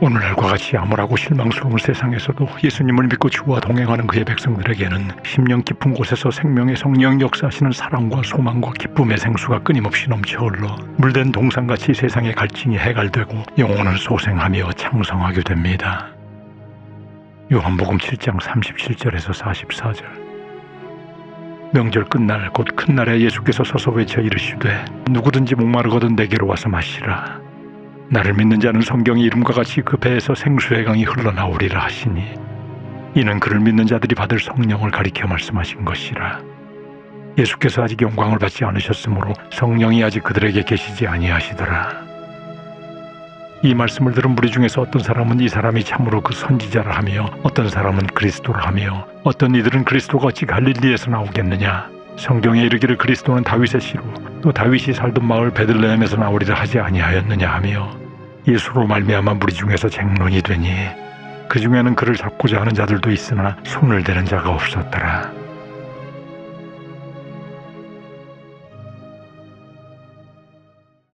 오늘날과 같이 암울하고 실망스러운 세상에서도 예수님을 믿고 주와 동행하는 그의 백성들에게는 심령 깊은 곳에서 생명의 성령 역사하시는 사랑과 소망과 기쁨의 생수가 끊임없이 넘쳐 흘러 물된 동산같이 세상의 갈증이 해갈되고 영혼은 소생하며 창성하게 됩니다. 요한복음 7장 37절에서 44절 명절 끝날 곧 큰 날에 예수께서 서서 외쳐 이르시되 누구든지 목마르거든 내게로 와서 마시라 나를 믿는 자는 성경의 이름과 같이 그 배에서 생수의 강이 흘러나오리라 하시니 이는 그를 믿는 자들이 받을 성령을 가리켜 말씀하신 것이라. 예수께서 아직 영광을 받지 않으셨으므로 성령이 아직 그들에게 계시지 아니하시더라. 이 말씀을 들은 무리 중에서 어떤 사람은 이 사람이 참으로 그 선지자라 하며 어떤 사람은 그리스도라 하며 어떤 이들은 그리스도가 어찌 갈릴리에서 나오겠느냐 성경에 이르기를 그리스도는 다윗의 씨로 또 다윗이 살던 마을 베들레헴에서 나오리라 하지 아니하였느냐 하며 예수로 말미암아 무리 중에서 쟁론이 되니 그 중에는 그를 잡고자 하는 자들도 있으나 손을 대는 자가 없었더라